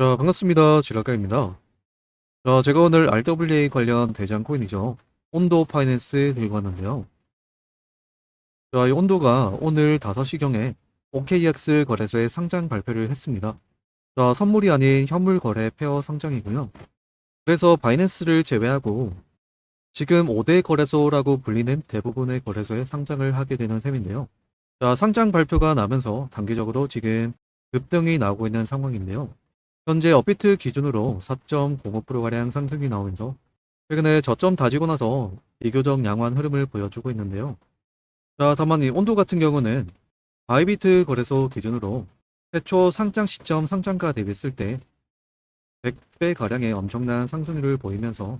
자, 반갑습니다. 지라가입니다. 자, 제가 오늘 RWA 관련 대장 코인이죠. 온도 파이낸스 들고 왔는데요. 자, 이 온도가 오늘 5시경에 OKX 거래소에 상장 발표를 했습니다. 자, 선물이 아닌 현물 거래 페어 상장이고요. 그래서 바이낸스를 제외하고 지금 5대 거래소라고 불리는 대부분의 거래소에 상장을 하게 되는 셈인데요. 자, 상장 발표가 나면서 단기적으로 지금 급등이 나오고 있는 상황인데요. 현재 업비트 기준으로 4.05%가량 상승이 나오면서 최근에 저점 다지고 나서 비교적 양호한 흐름을 보여주고 있는데요. 자, 다만 이 온도 같은 경우는 바이비트 거래소 기준으로 최초 상장 시점 상장가 대비했을 때 100배 가량의 엄청난 상승률을 보이면서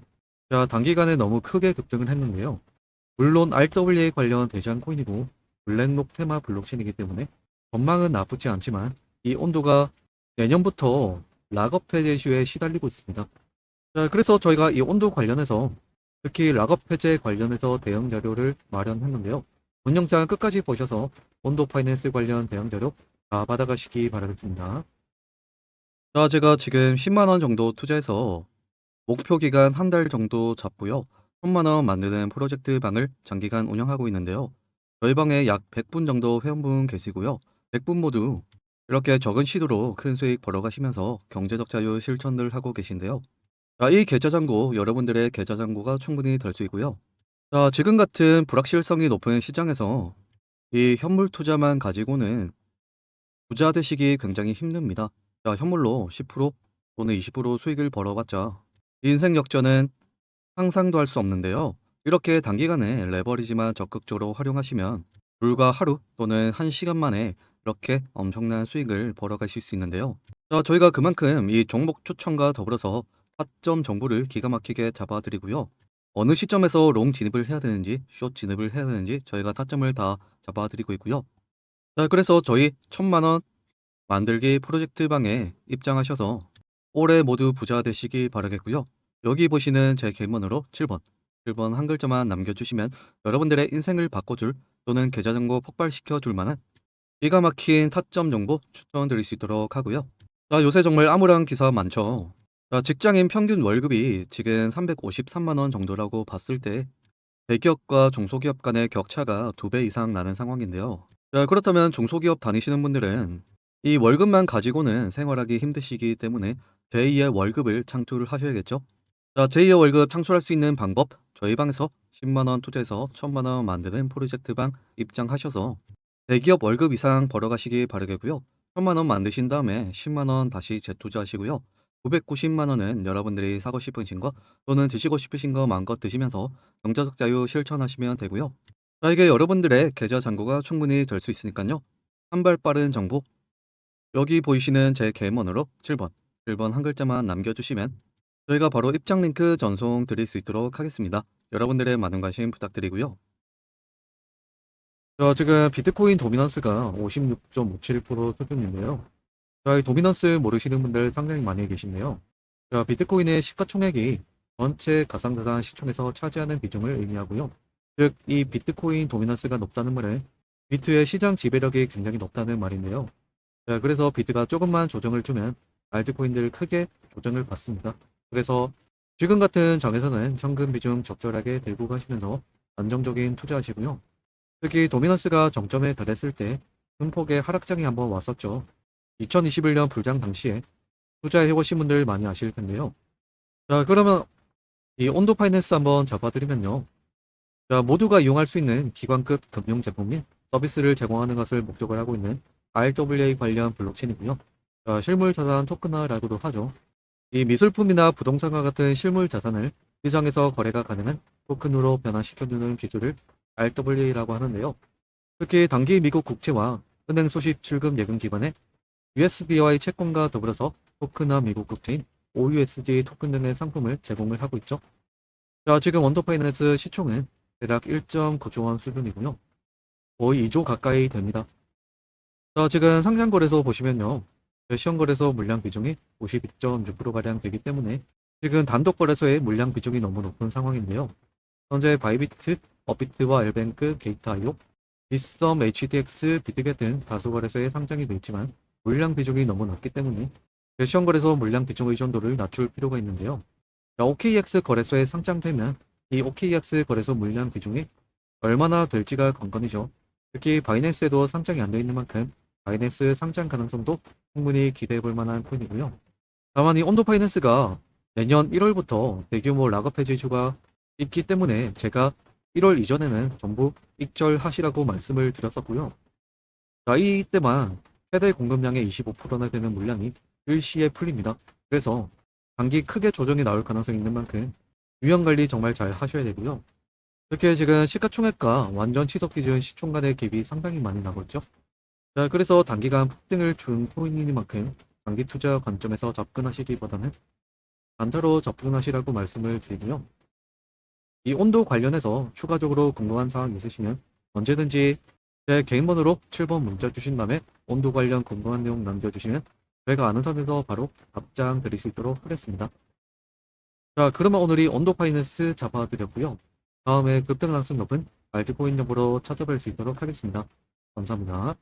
자, 단기간에 너무 크게 급등을 했는데요. 물론 RWA 관련 대장 코인이고 블랙록 테마 블록체인이기 때문에 전망은 나쁘지 않지만 이 온도가 내년부터 락업 해제 이슈에 시달리고 있습니다. 자, 그래서 저희가 이 온도 관련해서 특히 락업 해제 관련해서 대응 자료를 마련했는데요. 본 영상 끝까지 보셔서 온도 파이낸스 관련 대응 자료 다 받아가시기 바라겠습니다. 자, 제가 지금 10만원 정도 투자해서 목표 기간 한 달 정도 잡고요. 1000만원 만드는 프로젝트 방을 장기간 운영하고 있는데요. 저희 방에 약 100분 정도 회원분 계시고요. 100분 모두 이렇게 적은 시도로 큰 수익 벌어가시면서 경제적 자유 실천을 하고 계신데요. 자, 이 계좌 잔고 여러분들의 계좌 잔고가 충분히 될 수 있고요. 자, 지금 같은 불확실성이 높은 시장에서 이 현물 투자만 가지고는 부자 되시기 굉장히 힘듭니다. 자, 현물로 10% 또는 20% 수익을 벌어봤자 인생 역전은 상상도 할 수 없는데요. 이렇게 단기간에 레버리지만 적극적으로 활용하시면 불과 하루 또는 한 시간 만에 이렇게 엄청난 수익을 벌어가실 수 있는데요. 자, 저희가 그만큼 이 종목 추천과 더불어서 타점 정보를 기가 막히게 잡아드리고요. 어느 시점에서 롱 진입을 해야 되는지, 숏 진입을 해야 되는지 저희가 타점을 다 잡아드리고 있고요. 자, 그래서 저희 천만원 만들기 프로젝트 방에 입장하셔서 올해 모두 부자 되시기 바라겠고요. 여기 보시는 제 개문으로 7번, 7번 한 글자만 남겨주시면 여러분들의 인생을 바꿔줄 또는 계좌 정보 폭발시켜 줄 만한 기가 막힌 타점 정보 추천드릴 수 있도록 하고요. 자, 요새 정말 암울한 기사 많죠. 자, 직장인 평균 월급이 지금 353만 원 정도라고 봤을 때 대기업과 중소기업 간의 격차가 두 배 이상 나는 상황인데요. 자, 그렇다면 중소기업 다니시는 분들은 이 월급만 가지고는 생활하기 힘드시기 때문에 제2의 월급을 창출을 하셔야겠죠. 자, 제2의 월급 창출할 수 있는 방법 저희 방에서 10만 원 투자해서 1000만 원 만드는 프로젝트 방 입장하셔서 대기업 월급 이상 벌어가시기 바라겠고요. 1000만 원 만드신 다음에 10만 원 다시 재투자하시고요. 990만 원은 여러분들이 사고 싶으신 거 또는 드시고 싶으신 거 마음껏 드시면서 경제적 자유 실천하시면 되고요. 자, 이게 여러분들의 계좌 잔고가 충분히 될 수 있으니까요. 한 발 빠른 정보 여기 보이시는 제 개문으로 7번, 7번 한 글자만 남겨주시면 저희가 바로 입장 링크 전송 드릴 수 있도록 하겠습니다. 여러분들의 많은 관심 부탁드리고요. 자, 지금 비트코인 도미넌스가 56.57% 수준인데요. 자, 이 도미넌스 모르시는 분들 상당히 많이 계신데요. 자, 비트코인의 시가총액이 전체 가상자산 시총에서 차지하는 비중을 의미하고요. 즉, 이 비트코인 도미넌스가 높다는 말은 비트의 시장 지배력이 굉장히 높다는 말인데요. 자, 그래서 비트가 조금만 조정을 주면 알트코인들 크게 조정을 받습니다. 그래서 지금 같은 장에서는 현금 비중 적절하게 들고 가시면서 안정적인 투자하시고요. 특히 도미넌스가 정점에 달했을 때 큰 폭의 하락장이 한번 왔었죠. 2021년 불장 당시에 투자해 오신 분들 많이 아실 텐데요. 자, 그러면 이 온도 파이낸스 한번 잡아드리면요. 자, 모두가 이용할 수 있는 기관급 금융 제품 및 서비스를 제공하는 것을 목적을 하고 있는 RWA 관련 블록체인이고요. 자, 실물 자산 토큰화라고도 하죠. 이 미술품이나 부동산과 같은 실물 자산을 시장에서 거래가 가능한 토큰으로 변화시켜주는 기술을 RWA라고 하는데요. 특히 단기 미국 국채와 은행 소식 출금 예금 기반의 USD와의 채권과 더불어서 토큰화 미국 국채인 OUSD 토큰 등의 상품을 제공을 하고 있죠. 자, 지금 원더파이낸스 시총은 대략 1.9조 원 수준이고요. 거의 2조 가까이 됩니다. 자, 지금 상장거래소 보시면요. 시험거래소 물량 비중이 52.6%가량 되기 때문에 지금 단독거래소의 물량 비중이 너무 높은 상황인데요. 현재 바이비트, 업비트와 엘뱅크, 게이트아이오, 비썸, HDX, 비트겟 등 다수 거래소에 상장이 돼 있지만 물량 비중이 너무 낮기 때문에 대시형 거래소 물량 비중 의존도를 낮출 필요가 있는데요. 자, OKX 거래소에 상장되면 이 OKX 거래소 물량 비중이 얼마나 될지가 관건이죠. 특히 바이낸스에도 상장이 안 되어 있는 만큼 바이낸스 상장 가능성도 충분히 기대해 볼 만한 코인이고요. 다만 이 온도 파이낸스가 내년 1월부터 대규모 락업 이슈가 있기 때문에 제가 1월 이전에는 전부 익절하시라고 말씀을 드렸었고요. 자, 이때만 최대 공급량의 25%나 되는 물량이 일시에 풀립니다. 그래서 단기 크게 조정이 나올 가능성이 있는 만큼 유형 관리 정말 잘 하셔야 되고요. 이렇게 지금 시가총액과 완전 취속 기준 시총 간의 갭이 상당히 많이 나고 있죠. 자, 그래서 단기간 폭등을 준 코인이니만큼 장기 투자 관점에서 접근하시기보다는 단타로 접근하시라고 말씀을 드리고요. 이 온도 관련해서 추가적으로 궁금한 사항 있으시면 언제든지 제 개인번호로 7번 문자 주신 다음에 온도 관련 궁금한 내용 남겨주시면 제가 아는 선에서 바로 답장 드릴 수 있도록 하겠습니다. 자, 그러면 오늘이 온도 파이낸스 잡아드렸고요. 다음에 급등 상승 높은 알트코인 정보로 찾아뵐 수 있도록 하겠습니다. 감사합니다.